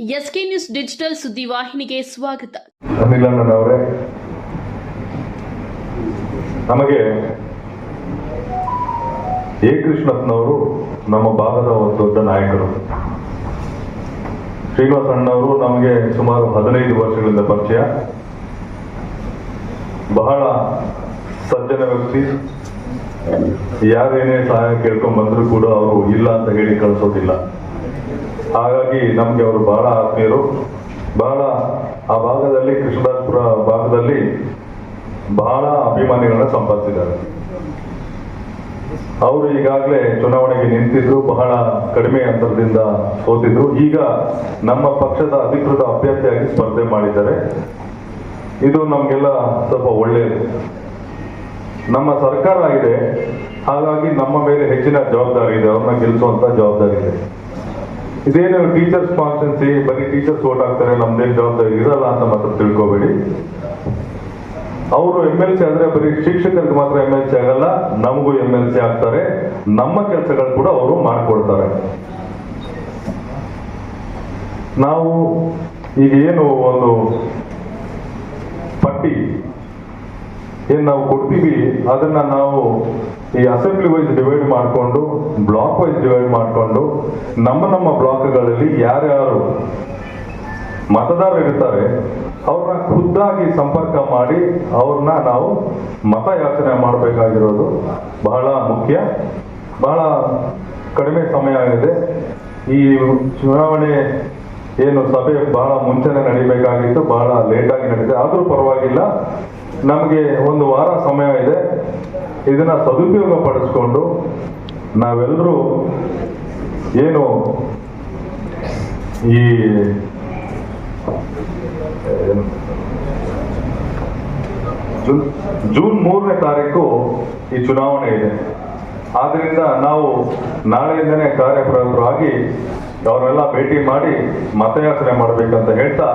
SK news digital ಸುದ್ದಿವಾಹಿನಿಗೆ ಸ್ವಾಗತ. ಅವರೇ, ನಮಗೆ ಎ ಕೃಷ್ಣಪ್ಪನವರು ನಮ್ಮ ಭಾಗದ ಒಂದು ದೊಡ್ಡ ನಾಯಕರು. ಶ್ರೀನಿವಾಸ ಅಣ್ಣವರು ನಮಗೆ ಸುಮಾರು ಹದಿನೈದು ವರ್ಷಗಳಿಂದ ಪರಿಚಯ. ಬಹಳ ಸಜ್ಜನ ವ್ಯಕ್ತಿ. ಯಾರೇನೇ ಸಹಾಯ ಕೇಳ್ಕೊಂಡ್ ಬಂದ್ರು ಕೂಡ ಅವರು ಇಲ್ಲ ಅಂತ ಹೇಳಿ ಕಳಿಸೋದಿಲ್ಲ. ಹಾಗಾಗಿ ನಮ್ಗೆ ಅವರು ಬಹಳ ಆತ್ಮೀಯರು. ಬಹಳ ಆ ಭಾಗದಲ್ಲಿ ಕೃಷ್ಣರಾಜಪುರ ಭಾಗದಲ್ಲಿ ಬಹಳ ಅಭಿಮಾನಿಗಳನ್ನ ಸಂಪಾದಿಸಿದ್ದಾರೆ. ಅವರು ಈಗಾಗಲೇ ಚುನಾವಣೆಗೆ ನಿಂತಿದ್ರು, ಬಹಳ ಕಡಿಮೆ ಅಂತರದಿಂದ ಸೋತಿದ್ರು. ಈಗ ನಮ್ಮ ಪಕ್ಷದ ಅಧಿಕೃತ ಅಭ್ಯರ್ಥಿಯಾಗಿ ಸ್ಪರ್ಧೆ ಮಾಡಿದ್ದಾರೆ. ಇದು ನಮಗೆಲ್ಲ ಸ್ವಲ್ಪ ಒಳ್ಳೆಯದು ನಮ್ಮ ಸರ್ಕಾರ ಇದೆ ಹಾಗಾಗಿ ನಮ್ಮ ಮೇಲೆ ಹೆಚ್ಚಿನ ಜವಾಬ್ದಾರಿ ಇದೆ. ಅವ್ರನ್ನ ಗೆಲ್ಲಿಸುವಂತ ಜವಾಬ್ದಾರಿ ಇದೆ. ಇದೇನು ಟೀಚರ್ಸ್ ಕಾನ್ಸ್ಟೆನ್ಸಿ ಬರೀ ಟೀಚರ್ಸ್ ಓಟ್ ಆಗ್ತಾರೆ ನಮ್ದೇನ್ ಜವಾಬ್ದಾರಿ ಇರಲ್ಲ ಅಂತ ಮಾತ್ರ ತಿಳ್ಕೋಬೇಡಿ. ಅವರು ಎಂ ಎಲ್ ಸಿ ಆದ್ರೆ ಬರೀ ಶಿಕ್ಷಕರಿಗೆ ಮಾತ್ರ ಎಂ ಎಲ್ ಸಿ ಆಗಲ್ಲ, ನಮಗೂ ಎಂ ಎಲ್ ಸಿ ಆಗ್ತಾರೆ. ನಮ್ಮ ಕೆಲಸಗಳು ಕೂಡ ಅವರು ಮಾಡಿಕೊಡ್ತಾರೆ. ನಾವು ಈಗ ಏನು ಒಂದು ಪಟ್ಟಿ ಏನ್ ನಾವು ಕೊಡ್ತೀವಿ ಅದನ್ನ ನಾವು ಈ ಅಸೆಂಬ್ಲಿ ವೈಸ್ ಡಿವೈಡ್ ಮಾಡಿಕೊಂಡು ಬ್ಲಾಕ್ ವೈಸ್ ಡಿವೈಡ್ ಮಾಡಿಕೊಂಡು, ನಮ್ಮ ನಮ್ಮ ಬ್ಲಾಕ್ಗಳಲ್ಲಿ ಯಾರ್ಯಾರು ಮತದಾರರು ಇರ್ತಾರೆ, ಅವ್ರನ್ನ ಖುದ್ದಾಗಿ ಸಂಪರ್ಕ ಮಾಡಿ ಅವ್ರನ್ನ ನಾವು ಮತಯಾಚನೆ ಮಾಡಬೇಕಾಗಿರೋದು ಬಹಳ ಮುಖ್ಯ. ಬಹಳ ಕಡಿಮೆ ಸಮಯ ಆಗಿದೆ. ಈ ಚುನಾವಣೆ ಏನು ಸಭೆ ಬಹಳ ಮುಂಚೆನೆ ನಡಿಬೇಕಾಗಿತ್ತು ಆದ್ರೂ ಪರವಾಗಿಲ್ಲ. ನಮಗೆ ಒಂದು ವಾರ ಸಮಯ ಇದೆ. ಇದನ್ನ ಸದುಪಯೋಗ ಪಡಿಸ್ಕೊಂಡು ನಾವೆಲ್ಲರೂ ಏನು ಈ, ಜೂನ್ ಮೂರನೇ ತಾರೀಕು ಈ ಚುನಾವಣೆ ಇದೆ. ಆದ್ರಿಂದ ನಾವು ನಾಳೆಯಿಂದನೇ ಕಾರ್ಯಪ್ರವೃತ್ತರಾಗಿ ಅವರೆಲ್ಲ ಭೇಟಿ ಮಾಡಿ ಮತಯಾಚನೆ ಮಾಡಬೇಕಂತ ಹೇಳ್ತಾ